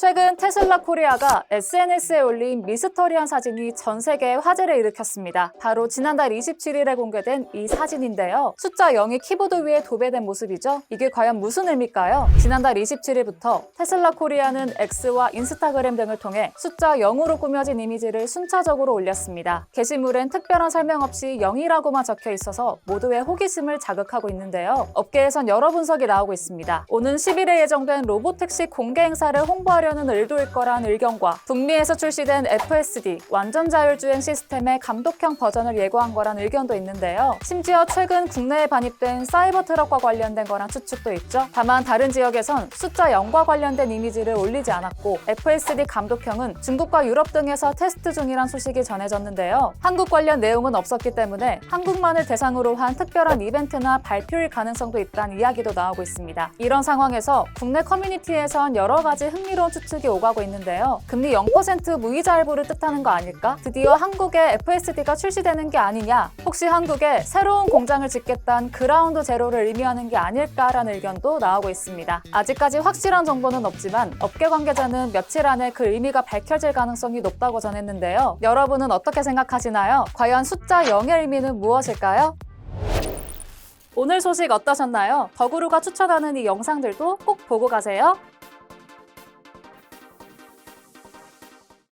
최근 테슬라 코리아가 SNS에 올린 미스터리한 사진이 전 세계에 화제를 일으켰습니다. 바로 지난달 27일에 공개된 이 사진인데요. 숫자 0이 키보드 위에 도배된 모습이죠. 이게 과연 무슨 의미일까요? 지난달 27일부터 테슬라 코리아는 X와 인스타그램 등을 통해 숫자 0으로 꾸며진 이미지를 순차적으로 올렸습니다. 게시물엔 특별한 설명 없이 0이라고만 적혀 있어서 모두의 호기심을 자극하고 있는데요. 업계에선 여러 분석이 나오고 있습니다. 오는 10일에 예정된 로보택시 공개 행사를 홍보하려 는 의도일 거란 의견과 북미에서 출시된 FSD 완전 자율주행 시스템의 감독형 버전을 예고한 거란 의견도 있는데요. 심지어 최근 국내에 반입된 사이버 트럭과 관련된 거란 추측도 있죠. 다만 다른 지역에선 숫자 0과 관련된 이미지를 올리지 않았고 FSD 감독형은 중국과 유럽 등에서 테스트 중이란 소식이 전해졌는데요. 한국 관련 내용은 없었기 때문에 한국만을 대상으로 한 특별한 이벤트나 발표일 가능성도 있다는 이야기도 나오고 있습니다. 이런 상황에서 국내 커뮤니티에선 여러 가지 흥미로운 추측이 오가고 있는데요. 금리 0% 무이자 할부를 뜻하는 거 아닐까? 드디어 한국에 FSD가 출시되는 게 아니냐? 혹시 한국에 새로운 공장을 짓겠다는 그라운드 제로를 의미하는 게 아닐까라는 의견도 나오고 있습니다. 아직까지 확실한 정보는 없지만 업계 관계자는 며칠 안에 그 의미가 밝혀질 가능성이 높다고 전했는데요. 여러분은 어떻게 생각하시나요? 과연 숫자 0의 의미는 무엇일까요? 오늘 소식 어떠셨나요? 더구루가 추천하는 이 영상들도 꼭 보고 가세요.